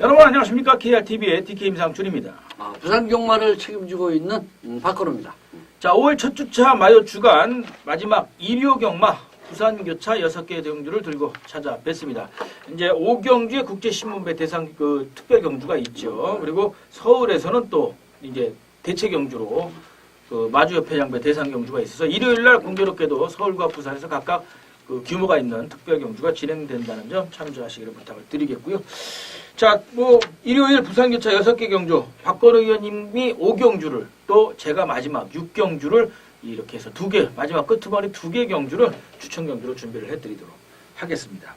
여러분 안녕하십니까 KRTV의 DK 임상준입니다. 아, 부산 경마를 책임지고 있는 음, 박건우입니다. 자, 5월 첫 주차 마요 주간 마지막 일요 경마 부산 교차 6개 경주를 들고 찾아뵙습니다. 이제 오경주의 국제신문배 대상 그 특별 경주가 있죠. 그리고 서울에서는 또 이제 대체 경주로 그 마주협회장배 대상 경주가 있어서 일요일 날 공교롭게도 서울과 부산에서 각각 그 규모가 있는 특별 경주가 진행된다는 점 참조하시기를 부탁을 드리겠고요. 자, 뭐 일요일 부산교차 6개 경주 박건우 의원님이 5경주를 또 제가 마지막 6경주를 이렇게 해서 두 개 마지막 끝머리 두 개 경주를 추천 경주로 준비를 해드리도록 하겠습니다.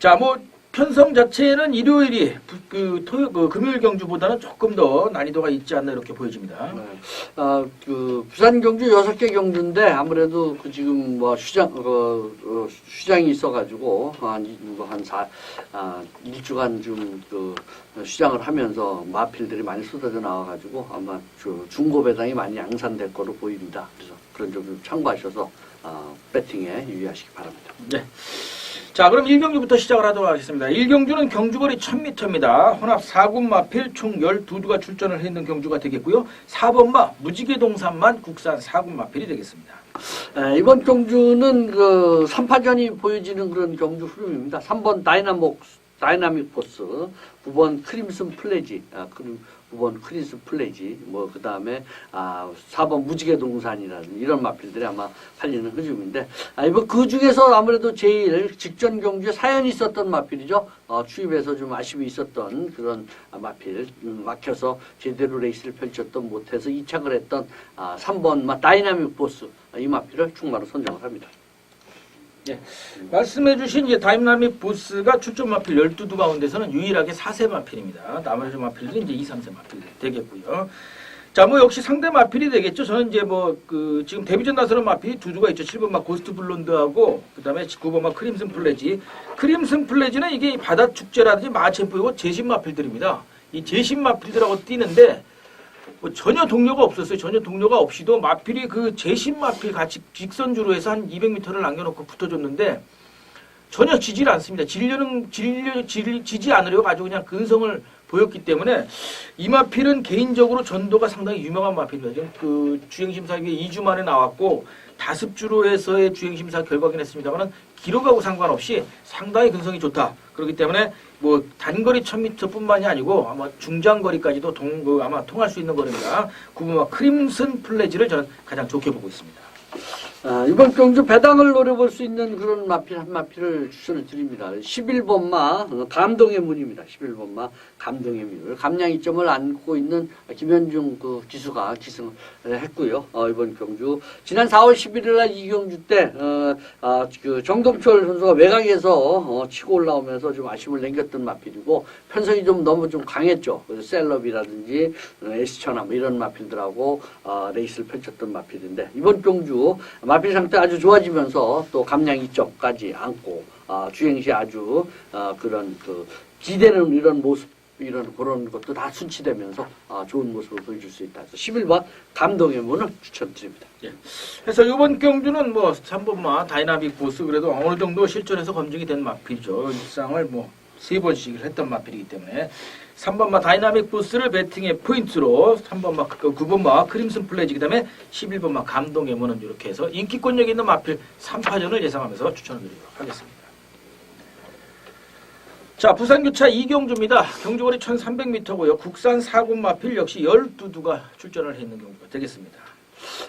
자, 뭐 편성 자체는 일요일이 부- 그 토요 그 금요일 경주보다는 조금 더 난이도가 있지 않나 이렇게 보여집니다. 네. 아, 그 부산 경주 여섯 개 경주인데 아무래도 그 지금 뭐 휴장 어, 어, 휴장이 있어가지고 한한 아, 일주간 좀그 휴장을 하면서 마필들이 많이 쏟아져 나와가지고 아마 저 중고 배당이 많이 양산될 거로 보입니다. 그래서 그런 점 좀 참고하셔서 아, 배팅에 유의하시기 바랍니다. 네. 자, 그럼 1경주부터 시작을 하도록 하겠습니다. 1경주는 경주거리 1000m입니다. 혼합 4군 마필 총 12두가 출전을 했는 경주가 되겠고요. 4번마 무지개 동산만 국산 4군 마필이 되겠습니다. 에, 이번 경주는 그 3파전이 보여지는 그런 경주 흐름입니다. 3번 다이나믹, 다이나믹 포스, 9번 크림슨 플레지, 아, 그 9번 크림슨 플레지, 뭐, 그 다음에, 아, 4번 무지개 동산이라는 이런 마필들이 아마 팔리는 흐름인데, 아, 이번 그 중에서 아무래도 제일 직전 경주에 사연이 있었던 마필이죠. 어, 추입에서 좀 아쉬움이 있었던 그런 아, 마필, 음, 막혀서 제대로 레이스를 펼쳤던 못해서 이착을 했던 아, 3번 마, 다이나믹 보스, 아, 이 마필을 충마로 선정을 합니다. 말씀해주신 이제 다임라믹 보스가 출전 마필 12두 가운데서는 유일하게 4세 마필입니다. 나머지 마필들이 이제 2, 3세 마필 되겠고요. 자, 뭐 역시 상대 마필이 되겠죠. 저는 이제 뭐 그 지금 데뷔전 나서는 마필이 두 주가 있죠. 7번 마 고스트 블론드하고 그다음에 9번 마 크림슨 플레지. 크림슨 플레지는 이게 바다 축제라든지 마챔프이고 제신 마필들입니다. 이 제신 마필들하고 뛰는데 뭐 전혀 동료가 없었어요. 전혀 동료가 없이도 마필이 그 제신 마필 같이 직선주로 해서 한 200m를 남겨놓고 붙어줬는데 전혀 지질 않습니다. 질려는 질려 질, 지지 않으려 가지고 그냥 근성을 보였기 때문에 이 마필은 개인적으로 전도가 상당히 유명한 마필입니다. 그 주행심사 위에 2주 만에 나왔고 다습주로 해서의 주행심사 결과긴 했습니다만은 기록하고 상관없이 상당히 근성이 좋다. 그렇기 때문에 뭐 단거리 1000m뿐만이 아니고 아마 중장거리까지도 동, 그 아마 통할 수 있는 거니까 구분와 크림슨 플레지를 저는 가장 좋게 보고 있습니다. 아, 이번 경주 배당을 노려볼 수 있는 그런 마필 한 마필을 추천을 드립니다. 11번마 어, 감동의 문입니다. 11번마 감동의 문. 감량이점을 안고 있는 김현중 그 기수가 기승을 했고요. 어, 이번 경주 지난 4월 11일 날 이경주 때 어, 아, 그 정동철 선수가 외곽에서 어, 치고 올라오면서 좀 아쉬움을 남겼던 마필이고 편성이 좀 너무 좀 강했죠. 그래서 셀럽이라든지 어, 에스처나 뭐 이런 마필들하고 어, 레이스를 펼쳤던 마필인데 이번 경주 마필 상태 아주 좋아지면서 또 감량 이점까지 안고 어, 주행 시 아주 어, 그런 그 기대는 이런 모습 이런 그런 것도 다 순치되면서 어, 좋은 모습을 보여줄 수 있다. 그래서 11번 감동의 문을 추천드립니다. 그래서 이번 경주는 뭐 3번마 다이나믹 보스 그래도 어느 정도 실전에서 검증이 된 마필이죠. 일상을 뭐 세 번씩 했던 마필이기 때문에 3번마 다이나믹 보스를 배팅의 포인트로 3번마 9번마 크림슨 플레지 그다음에 11번마 감동의 문은 이렇게 해서 인기권력 있는 마필 3파전을 예상하면서 추천을 드리도록 하겠습니다. 자, 부산교차 이경주입니다. 경주거리 1300m고요. 국산 4군 마필 역시 12두가 출전을 했는 경주가 되겠습니다.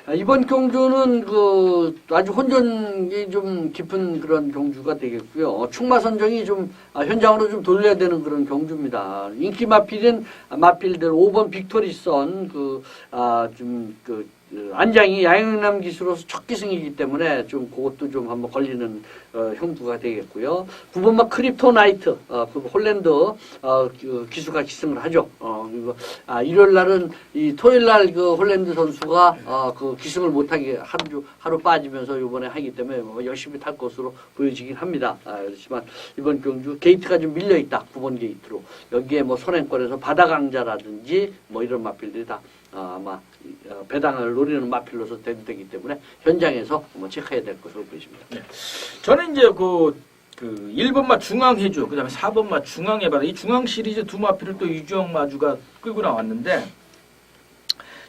아, 이번 경주는 그 아주 혼전이 좀 깊은 그런 경주가 되겠고요. 어, 충마 선정이 좀 아, 현장으로 좀 돌려야 되는 그런 경주입니다. 인기 마필은 마필들 5번 빅토리선 그 아좀그 안장이 야영남 기수로서 첫 기승이기 때문에 좀 그것도 좀 한번 걸리는 어, 형부가 되겠고요. 9번마 크립토나이트 어, 그 홀랜드 어, 그 기수가 기승을 하죠. 어, 아, 일요일 날은 이 토요일 날 그 홀랜드 선수가 어, 그 기승을 못하게 하루 주- 하루 빠지면서 이번에 하기 때문에 뭐 열심히 탈 것으로 보여지긴 합니다. 아, 그렇지만 이번 경주 게이트가 좀 밀려 있다. 9번 게이트로 여기에 뭐 선행권에서 바다강자라든지 뭐 이런 마필들이 다 어, 아마 이, 어, 배당을 노리는 마필로서 되기 때문에 현장에서 뭐 체크해야 될 것으로 보입니다. 저는 이제 그 그 1번마 중앙해주, 그 다음에 4번마 중앙해바다 이 중앙 시리즈 두 마필을 또 유주영 마주가 끌고 나왔는데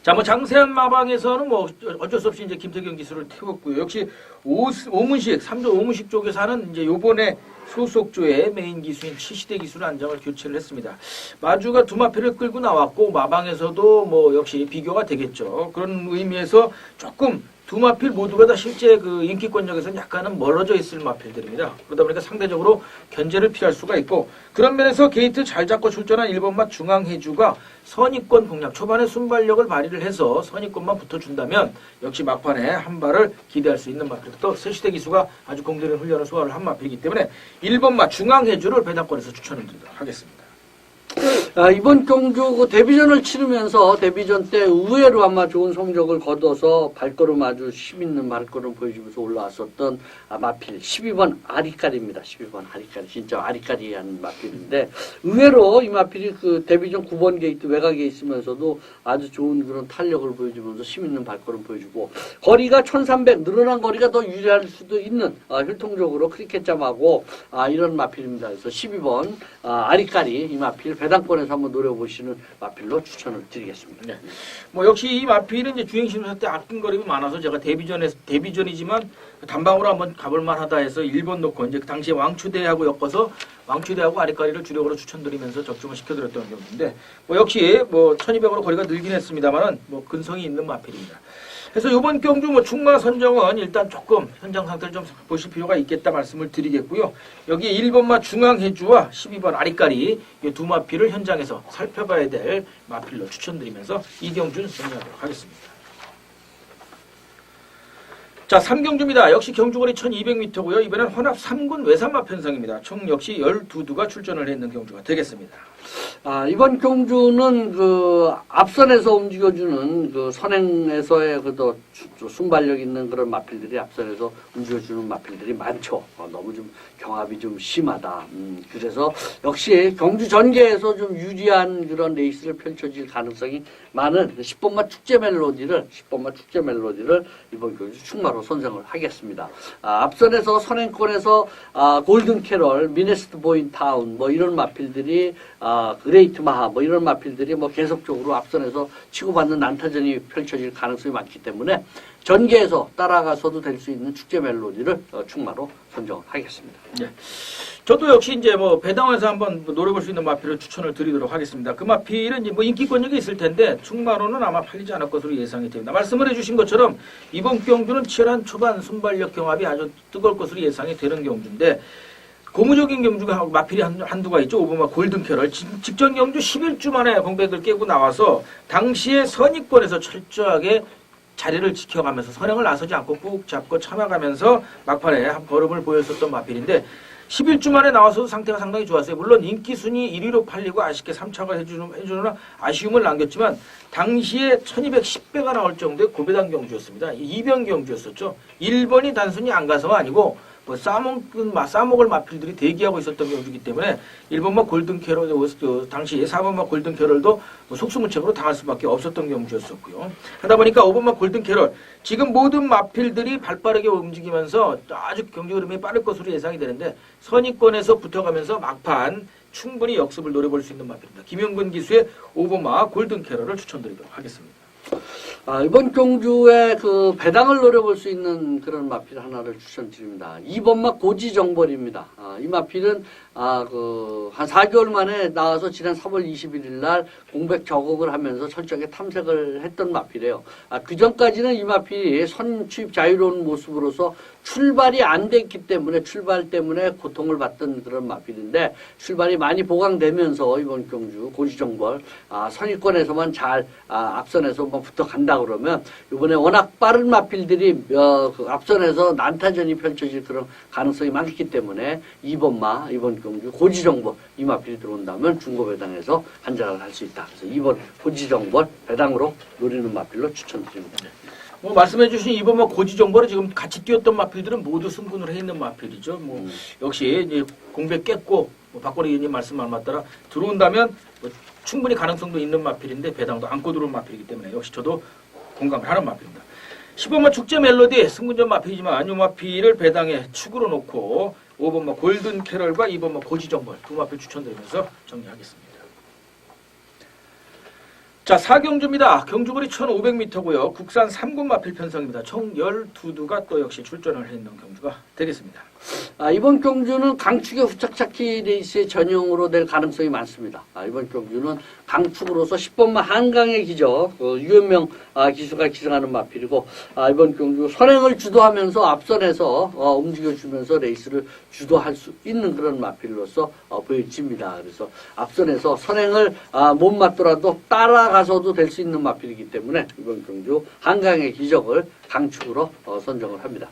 자, 뭐 장세한 마방에서는 뭐 어쩔 수 없이 이제 김태경 기수를 태웠고요. 역시 오, 오문식, 삼조 오문식 쪽에서 하는 이제 요번에 소속조의 메인 기수인 치시대 기수를 안장을 교체를 했습니다. 마주가 두 마필을 끌고 나왔고 마방에서도 뭐 역시 비교가 되겠죠. 그런 의미에서 조금 두 마필 모두가 다 실제 그 인기권력에서는 약간은 멀어져 있을 마필들입니다. 그러다 보니까 상대적으로 견제를 피할 수가 있고 그런 면에서 게이트 잘 잡고 출전한 1번마 중앙해주가 선입권 공략 초반에 순발력을 발휘를 해서 선입권만 붙어준다면 역시 막판에 한 발을 기대할 수 있는 마필 또 세시대 기수가 아주 공들인 훈련을 소화를 한 마필이기 때문에 1번마 중앙해주를 배당권에서 추천을 드리도록 하겠습니다. 아, 이번 경주 그 데뷔전을 치르면서 데뷔전 때 의외로 아마 좋은 성적을 거둬서 발걸음 아주 힘있는 발걸음 보여주면서 올라왔었던 아, 마필 12번 아리까리입니다. 12번 아리까리 진짜 아리까리 하는 마필인데 의외로 이 마필이 그 데뷔전 9번 게이트 외곽에 있으면서도 아주 좋은 그런 탄력을 보여주면서 힘있는 발걸음 보여주고 거리가 1300 늘어난 거리가 더 유리할 수도 있는 아, 혈통적으로 크리켓잠하고 아, 이런 마필입니다. 그래서 12번 아, 아리까리 이 마필 배당권에서 한번 노려보시는 마필로 추천을 드리겠습니다. 네. 뭐 역시 이 마필은 이제 주행 심사 때 아낀거림이 많아서 제가 데뷔전에 데뷔전이지만 단방으로 한번 가볼 만하다 해서 1번 놓고 이제 그 당시에 왕추대하고 엮어서 왕추대하고 아리까리를 주력으로 추천드리면서 적중을 시켜드렸던 경우인데 뭐 역시 뭐 1200으로 거리가 늘긴 했습니다만은 뭐 근성이 있는 마필입니다. 그래서 이번 경주 뭐 충마 선정은 일단 조금 현장 상태를 좀 보실 필요가 있겠다 말씀을 드리겠고요. 여기 1번 마 중앙 해주와 12번 아리까리 이두 마필을 현장에서 살펴봐야 될 마필로 추천드리면서 이경준 정리하도록 하겠습니다. 자, 3경주입니다. 역시 경주거리 1200m고요. 이번엔 혼합 3군 외산마 편성입니다. 총 역시 12두가 출전을 했는 경주가 되겠습니다. 아, 이번 경주는 그 앞선에서 움직여주는 그 선행에서의 그또 순발력 있는 그런 마필들이 앞선에서 움직여주는 마필들이 많죠. 어, 너무 좀 경합이 좀 심하다. 음, 그래서 역시 경주 전개에서 좀 유리한 그런 레이스를 펼쳐질 가능성이 많은 10번마 축제 멜로디를 10번마 축제 멜로디를 이번 경주 충마로 선정을 하겠습니다. 아, 앞선에서 선행권에서 아, 골든 캐럴, 미네스트 보인 타운 뭐 이런 마필들이 아, 그레이트 마하 뭐 이런 마필들이 뭐 계속적으로 앞선에서 치고받는 난타전이 펼쳐질 가능성이 많기 때문에 전개에서 따라가서도 될 수 있는 축제 멜로디를 어, 충마로 선정하겠습니다. 저도 역시 이제 뭐 배당에서 한번 노려볼 수 있는 마필을 추천을 드리도록 하겠습니다. 그 마필은 이제 뭐 인기 권력이 있을 텐데 충마로는 아마 팔리지 않을 것으로 예상이 됩니다. 말씀을 해주신 것처럼 이번 경주는 치열한 초반 순발력 경합이 아주 뜨거울 것으로 예상이 되는 경주인데 고무적인 경주가 마필이 한, 한두가 있죠. 오버마 골든 캐럴. 직- 직전 경주 11주 만에 공백을 깨고 나와서 당시에 선입권에서 철저하게 자리를 지켜가면서 선행을 나서지 않고 꾹 잡고 참아가면서 막판에 한 걸음을 보였었던 마필인데 11주 만에 나와서도 상태가 상당히 좋았어요. 물론 인기 순위 1위로 팔리고 아쉽게 3착을 해주는, 해주는 아쉬움을 남겼지만 당시에 1210배가 나올 정도의 고배당 경주였습니다. 이변 경주였었죠. 1번이 단순히 안 가서가 아니고 뭐 싸먹은 마- 싸먹을 마필들이 대기하고 있었던 경주이기 때문에 1번마 골든 캐럴 그 당시 4번마 골든 캐럴도 뭐 속수무책으로 당할 수밖에 없었던 경주였었고요. 하다 보니까 5번마 골든 캐럴 지금 모든 마필들이 발빠르게 움직이면서 아주 경주 흐름이 빠를 것으로 예상이 되는데 선입권에서 붙어가면서 막판 충분히 역습을 노려볼 수 있는 마필입니다. 김영근 기수의 5번마 골든 캐럴을 추천드리도록 하겠습니다. 아, 이번 경주에 그 배당을 노려볼 수 있는 그런 마필 하나를 추천드립니다. 2번 마 고지정벌입니다. 아, 이 마필은 아, 그, 한 4개월 만에 나와서 지난 3월 21일 날 공백 적응을 하면서 철저하게 탐색을 했던 마필이에요. 아, 그 전까지는 이 마필이 선취입 자유로운 모습으로서 출발이 안 됐기 때문에 출발 때문에 고통을 받던 그런 마필인데 출발이 많이 보강되면서 이번 경주 고지정벌 아, 선입권에서만 잘 아, 앞선에서 뭐 붙어 간다 그러면 이번에 워낙 빠른 마필들이 어, 그 앞선에서 난타전이 펼쳐질 그런 가능성이 많기 때문에 2번마 이번 경주 고지정벌 이 마필이 들어온다면 중고배당에서 한자를 할 수 있다. 그래서 2번 고지정벌 배당으로 노리는 마필로 추천드립니다. 뭐 말씀해주신 이번 뭐 고지 정보를 지금 같이 뛰었던 마필들은 모두 승분을 해 있는 마필이죠. 뭐 음. 역시 이제 공백 깼고 뭐 박건희 의원님 말씀 안 맞더라 들어온다면 뭐 충분히 가능성도 있는 마필인데 배당도 안고 들어온 마필이기 때문에 역시 저도 공감을 하는 마필입니다. 15만 축제 멜로디 승분전 마필이지만 이 마필을 배당에 축으로 놓고 5번마 골든 캐럴과 2번마 고지정벌 두 마필 추천드리면서 정리하겠습니다. 자, 사경주입니다. 경주거리 1,500m고요. 국산 3군 마필 편성입니다. 총 12두가 또 역시 출전을 해 있는 경주가 되겠습니다. 아, 이번 경주는 강축의 후착착기 레이스의 전형으로 될 가능성이 많습니다. 아, 이번 경주는 강축으로서 10번마 한강의 기적, 어, 유현명 아, 기수가 기승하는 마필이고, 아, 이번 경주 선행을 주도하면서 앞선에서 어, 움직여주면서 레이스를 주도할 수 있는 그런 마필로서 어, 보여집니다. 그래서 앞선에서 선행을 아, 못 맞더라도 따라가서도 될 수 있는 마필이기 때문에 이번 경주 한강의 기적을 강축으로 어, 선정을 합니다.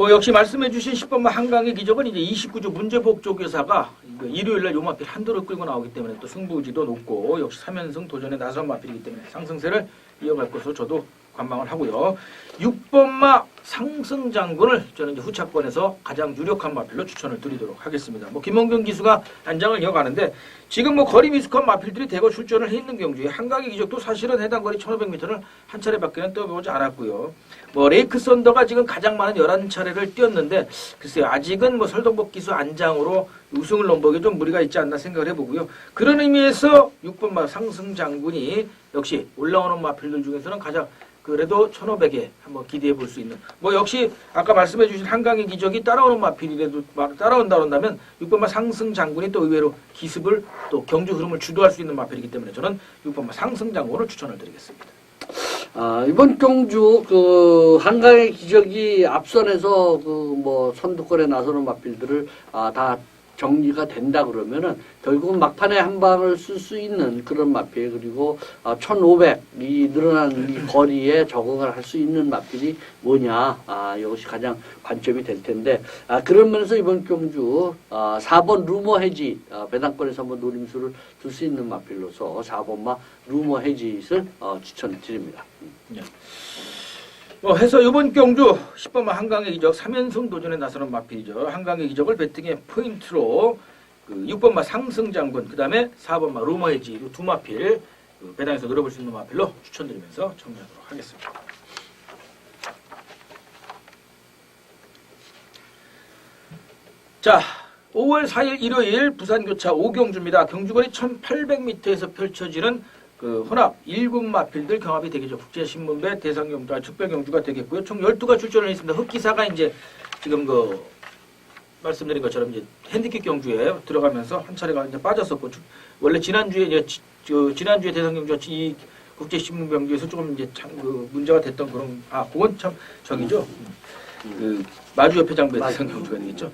뭐 역시 말씀해주신 10번마 한강의 기적은 이제 29주 문제복 조교사가 이거 일요일날 요 마필 한도를 끌고 나오기 때문에 또 승부지도 높고 역시 3연승 도전에 나선 마필이기 때문에 상승세를 이어갈 것으로 저도 관망을 하고요. 6번마 상승장군을 저는 이제 후차권에서 가장 유력한 마필로 추천을 드리도록 하겠습니다. 뭐 김원경 기수가 안장을 이어가는데 지금 뭐 거리 미숙한 마필들이 대거 출전을 해 있는 경주에 한강의 기적도 사실은 해당 거리 1500m를 한 차례밖에는 떠보지 않았고요. 뭐 레이크 썬더가 지금 가장 많은 11차례를 뛰었는데 글쎄요 아직은 뭐 설동복 기수 안장으로 우승을 넘보기 좀 무리가 있지 않나 생각을 해보고요. 그런 의미에서 6번마 상승 장군이 역시 올라오는 마필들 중에서는 가장 그래도 1500에 한번 기대해 볼 수 있는 뭐 역시 아까 말씀해 주신 한강의 기적이 따라오는 마필이라도 막 따라온다 그런다면 6번마 상승 장군이 또 의외로 기습을 또 경주 흐름을 주도할 수 있는 마필이기 때문에 저는 6번마 상승 장군을 추천을 드리겠습니다. 아, 이번 경주 그 한강의 기적이 앞선에서 그 뭐 선두권에 나서는 마필들을 아, 다 정리가 된다 그러면은 결국은 막판에 한 방을 쓸 수 있는 그런 마필 그리고 아, 1,500이 늘어난 이 거리에 적응을 할 수 있는 마필이 뭐냐. 아, 이것이 가장 관점이 될 텐데. 아, 그런 면에서 이번 경주 아, 4번 루머 해지 아, 배당권에서 한번 노림수를 둘 수 있는 마필로서 4번마 루머 해지를 어, 추천드립니다. 뭐 해서 이번 경주 10번마 한강의 기적 3연승 도전에 나서는 마필이죠. 한강의 기적을 배팅의 포인트로 그 6번마 상승장군 그 다음에 4번마 루머해지 이두 마필 그 배당에서 노려볼 수 있는 마필로 추천드리면서 정리하도록 하겠습니다. 자 5월 4일 일요일 부산교차 5경주입니다. 경주거리 1800m에서 펼쳐지는 그 혼합 1군 마필들 경합이 되겠죠. 국제신문배 대상경주와 특별경주가 되겠고요. 총 12가 출전을 했습니다. 흑기사가 이제 지금 그 말씀드린 것처럼 이제 핸디캡 경주에 들어가면서 한 차례가 이제 빠졌었고 주- 원래 지난주에 이제 지, 저, 지난주에 대상경주와 이 국제신문 경주에서 조금 이제 참 그 문제가 됐던 그런 아 그건 참 저기죠. 그 마주 옆에 장배 맞아요. 대상 경주가 되겠죠.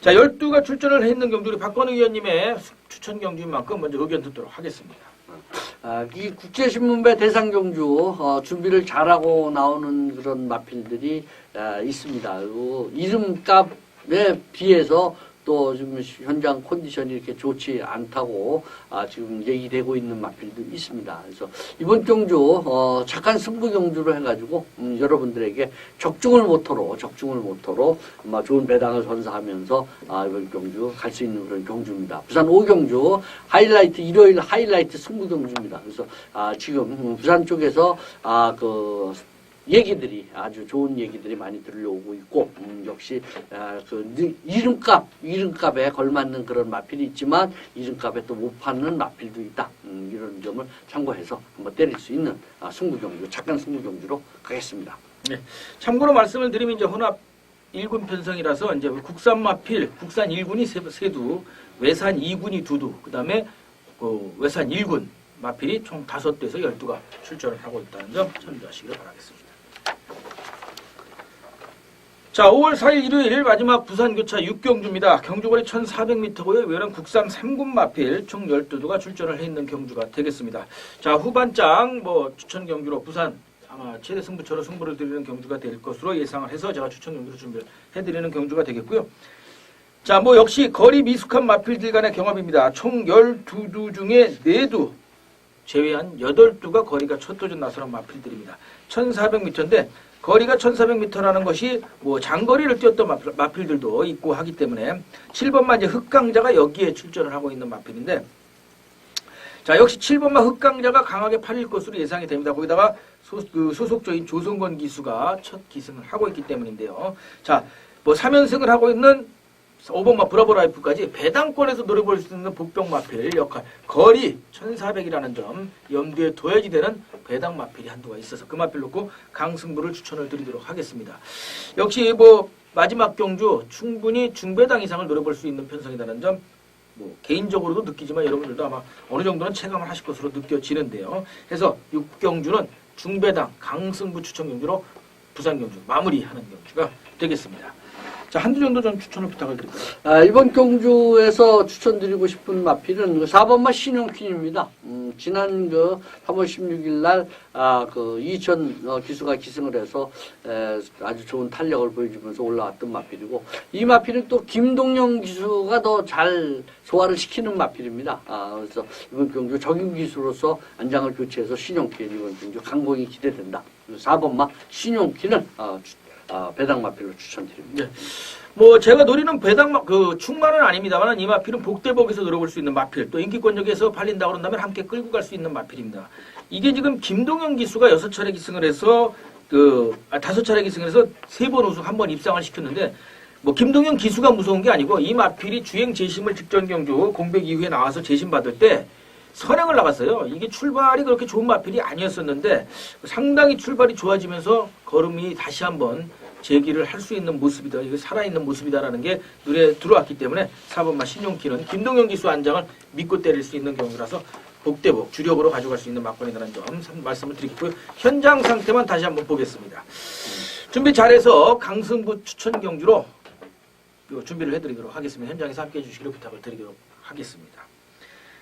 자 12가 출전을 했는 경주 우리 박건우 의원님의 추천 경주인 만큼 먼저 의견 듣도록 하겠습니다. 아, 이 국제신문배 대상경주 어, 준비를 잘하고 나오는 그런 마필들이 아, 있습니다. 그리고 이름값에 비해서 또 지금 현장 컨디션이 이렇게 좋지 않다고 아, 지금 얘기되고 있는 마필도 있습니다. 그래서 이번 경주 어, 착한 승부 경주로 해가지고 음, 여러분들에게 적중을 모토로 적중을 모토로 아마 좋은 배당을 선사하면서 아, 이번 경주 갈 수 있는 그런 경주입니다. 부산 5경주 하이라이트 일요일 하이라이트 승부 경주입니다. 그래서 아, 지금 음, 부산 쪽에서 아, 그 얘기들이 아주 좋은 얘기들이 많이 들려오고 있고 음, 역시 아, 그 느- 이름값 이름값에 걸맞는 그런 마필이 있지만 이름값에 또 못 파는 마필도 있다 음, 이런 점을 참고해서 한번 때릴 수 있는 아, 승부 경주 착한 승부 경주로 가겠습니다. 참고로 말씀을 드리면 이제 혼합 1군 편성이라서 이제 국산 마필, 국산 1군이 세, 세두, 외산 2군이 두두, 그 다음에 그 외산 1군 마필이 총 5대에서 12가 출전을 하고 있다는 점 참조하시길 바라겠습니다. 자, 5월 4일 일요일 마지막 부산교차 6경주입니다. 경주거리 1400m고요. 외는 국산 3군 마필 총 12두가 출전을 해 있는 경주가 되겠습니다. 자, 후반장 뭐 추천 경주로 부산 아마 최대 승부처로 승부를 드리는 경주가 될 것으로 예상을 해서 제가 추천 경주로 준비를 해드리는 경주가 되겠고요. 자, 뭐 역시 거리 미숙한 마필들 간의 경합입니다. 총 12두 중에 4두 제외한 8두가 거리가 첫 도전 나서는 마필들입니다. 1400m인데 거리가 1400m라는 것이 뭐 장거리를 뛰었던 마필, 마필 들도 있고 하기 때문에 7번만 이제 흑강자가 여기에 출전을 하고 있는 마필인데 자 역시 7번만 흑강자가 강하게 팔릴 것으로 예상이 됩니다. 거기다가 소, 그 소속조인 조성권 기수가 첫 기승을 하고 있기 때문인데요. 자, 뭐 3연승을 하고 있는 5번 마 브라보 라이프까지 배당권에서 노려볼 수 있는 복병 마필 역할 거리 1400이라는 점 염두에 둬야지 되는 배당 마필이 한두가 있어서 그 마필 놓고 강승부를 추천을 드리도록 하겠습니다. 역시 뭐 마지막 경주 충분히 중배당 이상을 노려볼 수 있는 편성이라는 점 뭐 개인적으로도 느끼지만 여러분들도 아마 어느 정도는 체감을 하실 것으로 느껴지는데요. 해서 6경주는 중배당 강승부 추천 경주로 부산 경주 마무리하는 경주가 되겠습니다. 자, 한두 정도 좀 추천을 부탁을 드릴까요? 아, 이번 경주에서 추천드리고 싶은 마필은 그 4번마 신용퀸입니다. 음, 지난 그 3월 16일 날, 아, 그 이천 어, 기수가 기승을 해서 에, 아주 좋은 탄력을 보여주면서 올라왔던 마필이고, 이 마필은 또 김동영 기수가 더 잘 소화를 시키는 마필입니다. 아, 그래서 이번 경주 적임 기수로서 안장을 교체해서 신용퀸 이번 경주 강공이 기대된다. 4번마 신용퀸은 아, 주- 아, 배당 마필로 추천드립니다. 네. 뭐 제가 노리는 배당 마- 그 충만은 아닙니다만 이 마필은 복대복에서 노려볼 수 있는 마필 또 인기권역에서 팔린다 그런다면 함께 끌고 갈 수 있는 마필입니다. 이게 지금 김동현 기수가 여섯 차례 기승을 해서 그 아, 다섯 차례 기승을 해서 세 번 우승 한 번 입상을 시켰는데 뭐 김동현 기수가 무서운 게 아니고 이 마필이 주행 재심을 직전 경주 공백 이후에 나와서 재심 받을 때 선행을 나갔어요. 이게 출발이 그렇게 좋은 마필이 아니었었는데 상당히 출발이 좋아지면서 걸음이 다시 한번 제기를 할 수 있는 모습이다. 이게 살아있는 모습이다라는 게 눈에 들어왔기 때문에 4번마 신용키는 김동현 기수 안장을 믿고 때릴 수 있는 경우라서 복대복 주력으로 가져갈 수 있는 막번이라는 점 참- 말씀을 드리겠고요. 현장 상태만 다시 한번 보겠습니다. 준비 잘해서 강승부 추천 경주로 요 준비를 해드리도록 하겠습니다. 현장에서 함께해 주시기를 부탁을 드리도록 하겠습니다.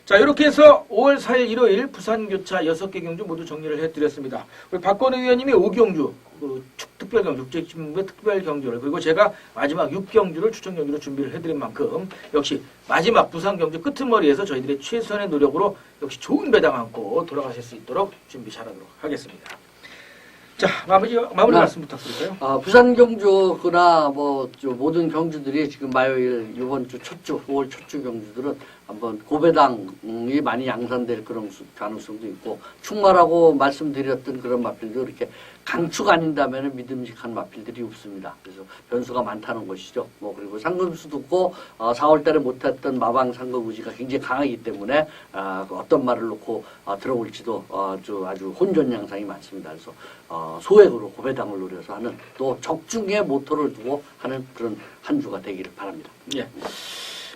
자 이렇게 해서 5월 4일 일요일 부산교차 6개 경주 모두 정리를 해드렸습니다. 우리 박건우 의원님이 5경주 그 축- 특별경주 국제신문부의 특별경주를 그리고 제가 마지막 6경주를 추천경주로 준비를 해드린 만큼 역시 마지막 부산경주 끄트머리에서 저희들의 최선의 노력으로 역시 좋은 배당 안고 돌아가실 수 있도록 준비 잘하도록 하겠습니다. 자 마무리 마무리 네. 말씀 부탁드릴까요? 아, 부산 경주나 뭐, 저 모든 경주들이 지금 마요일 이번 주 첫 주, 5월 첫 주 경주들은 한번 고배당이 많이 양산될 그런 수- 가능성도 있고, 충마라고 말씀드렸던 그런 마필도 이렇게 강추가 아닌다면 믿음직한 마필들이 없습니다. 그래서 변수가 많다는 것이죠. 뭐, 그리고 상금수도 있고, 어, 4월 달에 못했던 마방 상금 의지가 굉장히 강하기 때문에, 아, 그 어떤 말을 놓고 아, 들어올지도 어, 아주, 아주 혼전 양상이 많습니다. 그래서 어, 소액으로 고배당을 노려서 하는 또 적중의 모토를 두고 하는 그런 한 주가 되기를 바랍니다. 예.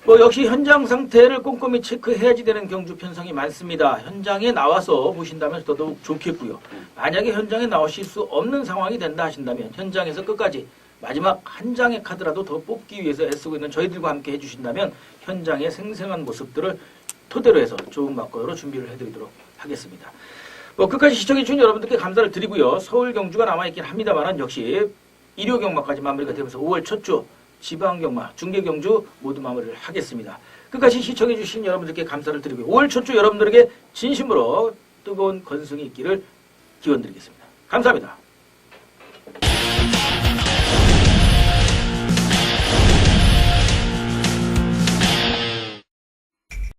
뭐 역시 현장 상태를 꼼꼼히 체크해야지 되는 경주 편성이 많습니다. 현장에 나와서 보신다면 더더욱 좋겠고요. 만약에 현장에 나오실 수 없는 상황이 된다 하신다면 현장에서 끝까지 마지막 한 장의 카드라도 더 뽑기 위해서 애쓰고 있는 저희들과 함께 해주신다면 현장의 생생한 모습들을 토대로 해서 좋은 막걸로 준비를 해드리도록 하겠습니다. 뭐 끝까지 시청해주신 여러분들께 감사를 드리고요. 서울 경주가 남아있긴 합니다만 역시 일요 경마까지 마무리가 되면서 5월 첫 주 지방 경마, 중계 경주 모두 마무리를 하겠습니다. 끝까지 시청해주신 여러분들께 감사를 드리고요. 5월 첫주 여러분들에게 진심으로 뜨거운 건승이 있기를 기원드리겠습니다. 감사합니다.